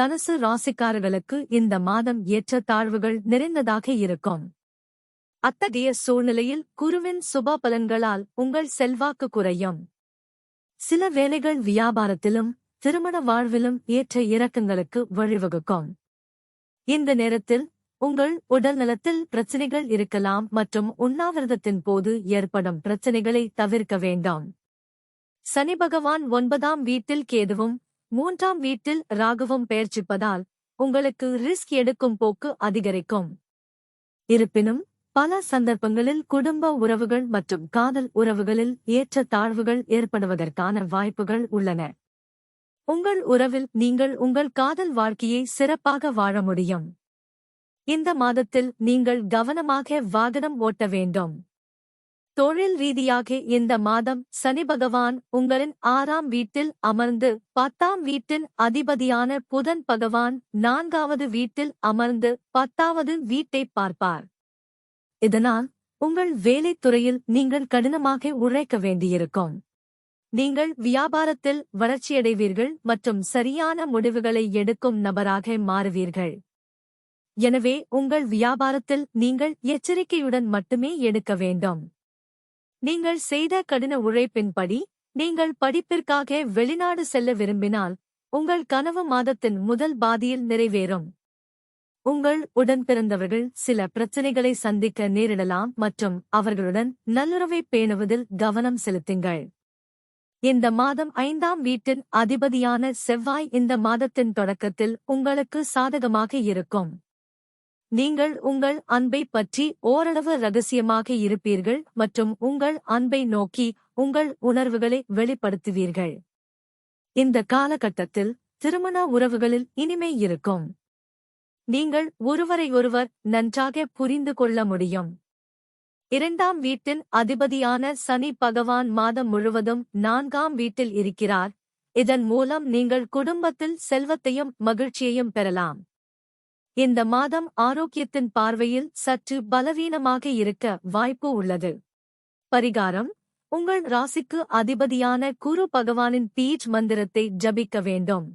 தனுசு ராசிக்காரர்களுக்கு இந்த மாதம் ஏற்ற தாழ்வுகள் நிறைந்ததாக இருக்கும். அத்தகைய சூழ்நிலையில் குருவின் சுப பலன்களால் உங்கள் செல்வாக்கு குறையும். சில வேலைகள் வியாபாரத்திலும் திருமண வாழ்விலும் ஏற்ற இறக்கங்களுக்கு வழிவகுக்கும். இந்த நேரத்தில் உங்கள் உடல் நலத்தில் பிரச்சனைகள் இருக்கலாம் மற்றும் உண்ணாவிரதத்தின் போது ஏற்படும் பிரச்சனைகளை தவிர்க்க வேண்டாம். சனி பகவான் ஒன்பதாம் வீட்டில் கேதுவும் மூன்றாம் வீட்டில் ராகுவும் பெயர்ச்சிப்பதால் உங்களுக்கு ரிஸ்க் எடுக்கும் போக்கு அதிகரிக்கும். இருப்பினும் பல சந்தர்ப்பங்களில் குடும்ப உறவுகள் மற்றும் காதல் உறவுகளில் ஏற்ற தாழ்வுகள் ஏற்படுவதற்கான வாய்ப்புகள் உள்ளன. உங்கள் உறவில் நீங்கள் உங்கள் காதல் வாழ்க்கையை சிறப்பாக வாழ முடியும். இந்த மாதத்தில் நீங்கள் கவனமாக வாகனம் ஓட்ட வேண்டும். தொழில் ரீதியாக இந்த மாதம் சனி பகவான் உங்களின் ஆறாம் வீட்டில் அமர்ந்து பத்தாம் வீட்டின் அதிபதியான புதன் பகவான் நான்காவது வீட்டில் அமர்ந்து பத்தாவது வீட்டை பார்ப்பார். இதனால் உங்கள் வேலைத் துறையில் நீங்கள் கடினமாக உழைக்க வேண்டியிருக்கும். நீங்கள் வியாபாரத்தில் வளர்ச்சியடைவீர்கள் மற்றும் சரியான முடிவுகளை எடுக்கும் நபராக மாறுவீர்கள். எனவே உங்கள் வியாபாரத்தில் நீங்கள் எச்சரிக்கையுடன் மட்டுமே எடுக்க வேண்டும். நீங்கள் செய்த கடின உழைப்பின்படி நீங்கள் படிப்பிற்காக வெளிநாடு செல்ல விரும்பினால் உங்கள் கனவு மாதத்தின் முதல் பாதியில் நிறைவேறும். உங்கள் உடன் பிறந்தவர்கள் சில பிரச்சனைகளை சந்திக்க நேரிடலாம் மற்றும் அவர்களுடன் நல்லுறவை பேணுவதில் கவனம் செலுத்துங்கள். இந்த மாதம் ஐந்தாம் வீட்டின் அதிபதியான செவ்வாய் இந்த மாதத்தின் தொடக்கத்தில் உங்களுக்கு சாதகமாக இருக்கும். நீங்கள் உங்கள் அன்பை பற்றி ஓரளவு ரகசியமாக இருப்பீர்கள் மற்றும் உங்கள் அன்பை நோக்கி உங்கள் உணர்வுகளை வெளிப்படுத்துவீர்கள். இந்த காலகட்டத்தில் திருமண உறவுகளில் இனிமை இருக்கும். நீங்கள் ஒருவரையொருவர் நன்றாக புரிந்து கொள்ள முடியும். இரண்டாம் வீட்டின் அதிபதியான சனி பகவான் மாதம் முழுவதும் நான்காம் வீட்டில் இருக்கிறார். இதன் மூலம் நீங்கள் குடும்பத்தில் செல்வத்தையும் மகிழ்ச்சியையும் பெறலாம். இந்த மாதம் ஆரோக்கியத்தின் பார்வையில் சற்று பலவீனமாக இருக்க வாய்ப்பு உள்ளது. பரிகாரம் உங்கள் ராசிக்கு அதிபதியான குரு பகவானின் பீஜ் மந்திரத்தை ஜபிக்க வேண்டும்.